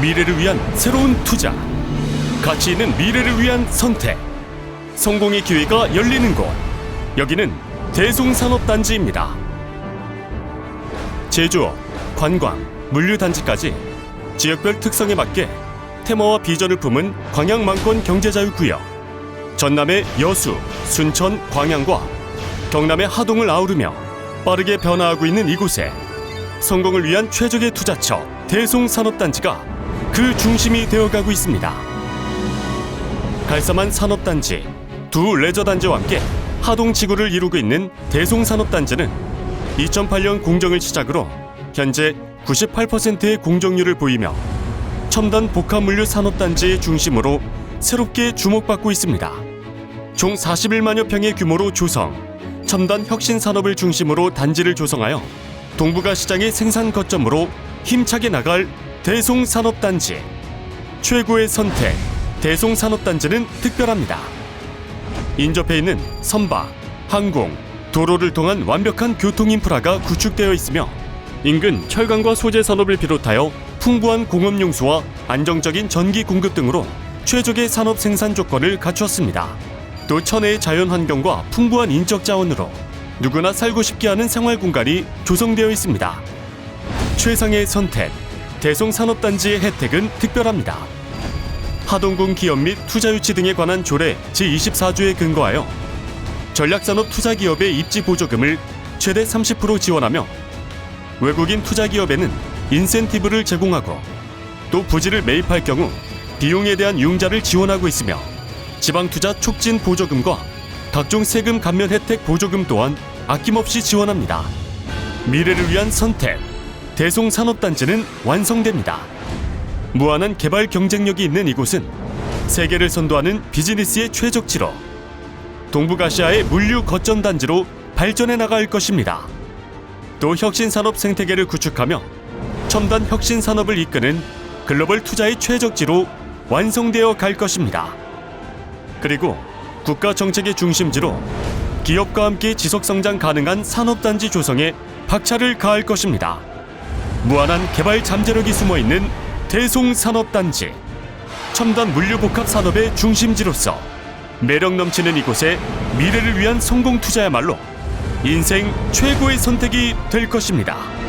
미래를 위한 새로운 투자. 가치 있는 미래를 위한 선택. 성공의 기회가 열리는 곳. 여기는 대송산업단지입니다. 제조업, 관광, 물류단지까지 지역별 특성에 맞게 테마와 비전을 품은 광양망권 경제자유구역. 전남의 여수, 순천, 광양과 경남의 하동을 아우르며 빠르게 변화하고 있는 이곳에 성공을 위한 최적의 투자처 대송산업단지가 그 중심이 되어가고 있습니다. 갈사만 산업단지, 두 레저단지와 함께 하동 지구를 이루고 있는 대송산업단지는 2008년 공정을 시작으로 현재 98%의 공정률을 보이며 첨단 복합물류 산업단지의 중심으로 새롭게 주목받고 있습니다. 총 41만여 평의 규모로 조성, 첨단 혁신 산업을 중심으로 단지를 조성하여 동북아 시장의 생산 거점으로 힘차게 나갈 대송산업단지. 최고의 선택, 대송산업단지는 특별합니다. 인접해 있는 선박, 항공, 도로를 통한 완벽한 교통 인프라가 구축되어 있으며 인근 철강과 소재 산업을 비롯하여 풍부한 공업 용수와 안정적인 전기 공급 등으로 최적의 산업 생산 조건을 갖추었습니다. 또 천혜의 자연 환경과 풍부한 인적 자원으로 누구나 살고 싶게 하는 생활 공간이 조성되어 있습니다. 최상의 선택, 대송산업단지의 혜택은 특별합니다. 하동군 기업 및 투자 유치 등에 관한 조례 제24조에 근거하여 전략산업 투자기업의 입지 보조금을 최대 30% 지원하며 외국인 투자기업에는 인센티브를 제공하고 또 부지를 매입할 경우 비용에 대한 융자를 지원하고 있으며 지방 투자 촉진 보조금과 각종 세금 감면 혜택 보조금 또한 아낌없이 지원합니다. 미래를 위한 선택 대송 산업단지는 완성됩니다. 무한한 개발 경쟁력이 있는 이곳은 세계를 선도하는 비즈니스의 최적지로 동북아시아의 물류 거점 단지로 발전해 나갈 것입니다. 또 혁신 산업 생태계를 구축하며 첨단 혁신 산업을 이끄는 글로벌 투자의 최적지로 완성되어 갈 것입니다. 그리고 국가 정책의 중심지로 기업과 함께 지속 성장 가능한 산업 단지 조성에 박차를 가할 것입니다. 무한한 개발 잠재력이 숨어 있는 대송 산업단지 첨단 물류 복합 산업의 중심지로서 매력 넘치는 이곳에 미래를 위한 성공 투자야말로 인생 최고의 선택이 될 것입니다.